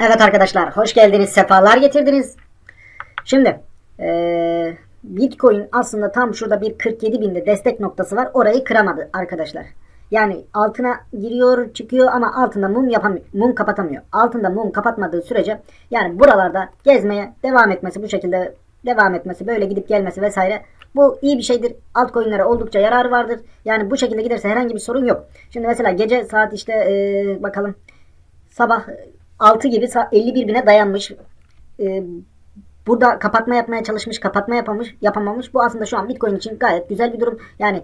Evet arkadaşlar hoş geldiniz sefalar getirdiniz. Şimdi eee, Bitcoin aslında tam şurada bir 47 binde destek noktası var orayı kıramadı arkadaşlar. Yani altına giriyor çıkıyor ama altında mum yapamıyor. Mum kapatamıyor. Altında mum kapatmadığı sürece yani buralarda gezmeye devam etmesi bu şekilde devam etmesi böyle gidip gelmesi vesaire bu iyi bir şeydir. Altcoin'lere oldukça yararı vardır. Yani bu şekilde giderse herhangi bir sorun yok. Şimdi mesela gece saat işte eee, bakalım sabah 6 gibi sa- 51 bine dayanmış. Ee, burada kapatma yapmaya çalışmış, kapatma yapamış, yapamamış. Bu aslında şu an Bitcoin için gayet güzel bir durum. Yani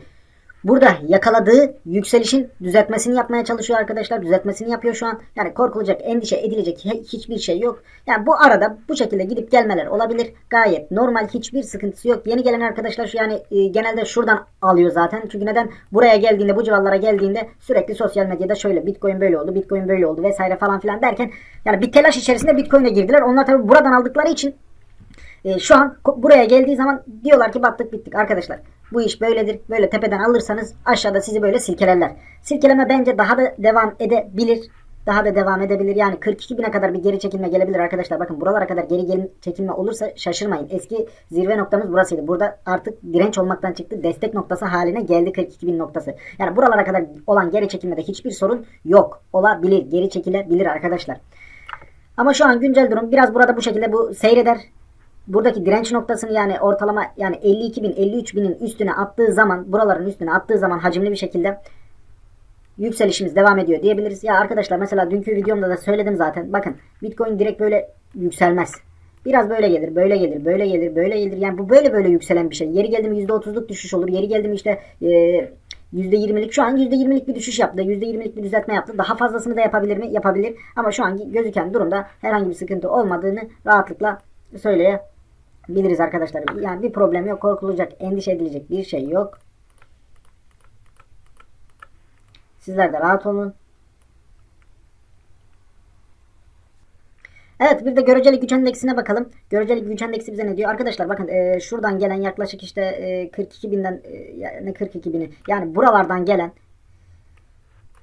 burada yakaladığı yükselişin düzeltmesini yapmaya çalışıyor arkadaşlar. Düzeltmesini yapıyor şu an. Yani korkulacak, endişe edilecek hiçbir şey yok. Yani bu arada bu şekilde gidip gelmeler olabilir. Gayet normal, hiçbir sıkıntısı yok. Yeni gelen arkadaşlar yani e, genelde şuradan alıyor zaten. Çünkü neden? Buraya geldiğinde, bu civarlara geldiğinde sürekli sosyal medyada şöyle Bitcoin böyle oldu, Bitcoin böyle oldu vesaire falan filan derken yani bir telaş içerisinde Bitcoin'e girdiler. Onlar tabi buradan aldıkları için e, şu an buraya geldiği zaman diyorlar ki battık bittik arkadaşlar. Bu iş böyledir. Böyle tepeden alırsanız aşağıda sizi böyle silkelerler. Silkeleme bence daha da devam edebilir. Daha da devam edebilir. Yani 42 bine kadar bir geri çekilme gelebilir arkadaşlar. Bakın buralara kadar geri çekilme olursa şaşırmayın. Eski zirve noktamız burasıydı. Burada artık direnç olmaktan çıktı. Destek noktası haline geldi 42 bin noktası. Yani buralara kadar olan geri çekilmede hiçbir sorun yok. Olabilir. Geri çekilebilir arkadaşlar. Ama şu an güncel durum biraz burada bu şekilde bu seyreder. Buradaki direnç noktasını yani ortalama yani 52 bin 53 binin üstüne attığı zaman buraların üstüne attığı zaman hacimli bir şekilde yükselişimiz devam ediyor diyebiliriz. Ya arkadaşlar mesela dünkü videomda da söyledim zaten. Bakın Bitcoin direkt böyle yükselmez. Biraz böyle gelir, böyle gelir, böyle gelir, böyle gelir. Yani bu böyle böyle yükselen bir şey. Yeri geldi mi %30'luk düşüş olur. Yeri geldi mi işte e, %20'lik şu an %20'lik bir düşüş yaptı. %20'lik bir düzeltme yaptı. Daha fazlasını da yapabilir mi? Yapabilir. Ama şu an gözüken durumda herhangi bir sıkıntı olmadığını rahatlıkla söyleyebiliriz arkadaşlar. Yani bir problem yok. Korkulacak, endişe edilecek bir şey yok. Sizler de rahat olun. Evet bir de göreceli güç endeksine bakalım. Göreceli güç endeksi bize ne diyor? Arkadaşlar bakın e, şuradan gelen yaklaşık işte e, 42 binden e, ne 42 bini yani buralardan gelen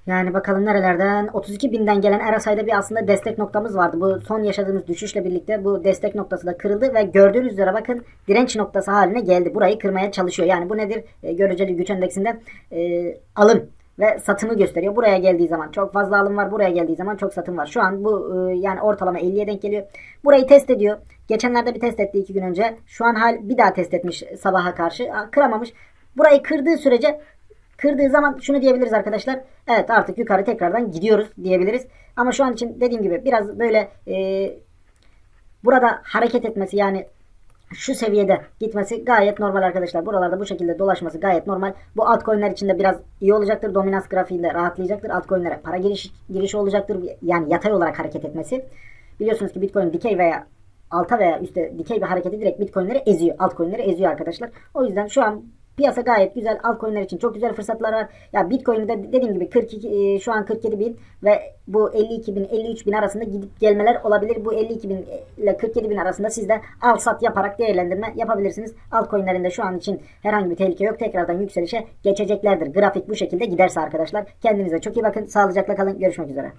yani bakalım nerelerden 32 binden gelen RSI'de bir aslında destek noktamız vardı. Bu son yaşadığımız düşüşle birlikte bu destek noktası da kırıldı ve gördüğünüz üzere bakın direnç noktası haline geldi. Burayı kırmaya çalışıyor. Yani bu nedir? E, göreceli güç endeksinde e, alım ve satımı gösteriyor. Buraya geldiği zaman çok fazla alım var. Buraya geldiği zaman çok satım var. Şu an bu e, yani ortalama 50'ye denk geliyor. Burayı test ediyor. Geçenlerde bir test etti iki gün önce. Şu an hal bir daha test etmiş sabaha karşı. Kıramamış. Burayı kırdığı sürece Kırdığı zaman şunu diyebiliriz arkadaşlar. Evet artık yukarı tekrardan gidiyoruz diyebiliriz. Ama şu an için dediğim gibi biraz böyle e, burada hareket etmesi yani şu seviyede gitmesi gayet normal arkadaşlar. Buralarda bu şekilde dolaşması gayet normal. Bu altcoin'ler için de biraz iyi olacaktır. Dominans grafiğinde rahatlayacaktır. Altcoin'lere para giriş, girişi olacaktır. Yani yatay olarak hareket etmesi. Biliyorsunuz ki Bitcoin dikey veya alta veya üstte dikey bir hareketi direkt Bitcoin'leri eziyor. Altcoin'leri eziyor arkadaşlar. O yüzden şu an piyasa gayet güzel. Altcoin'ler için çok güzel fırsatlar var. Ya Bitcoin'de dediğim gibi 42 e, şu an 47 bin ve bu 52 bin 53 bin arasında gidip gelmeler olabilir. Bu 52 bin ile 47 bin arasında siz de al sat yaparak değerlendirme yapabilirsiniz. Altcoin'lerinde şu an için herhangi bir tehlike yok. Tekrardan yükselişe geçeceklerdir. Grafik bu şekilde giderse arkadaşlar. Kendinize çok iyi bakın. Sağlıcakla kalın. Görüşmek üzere.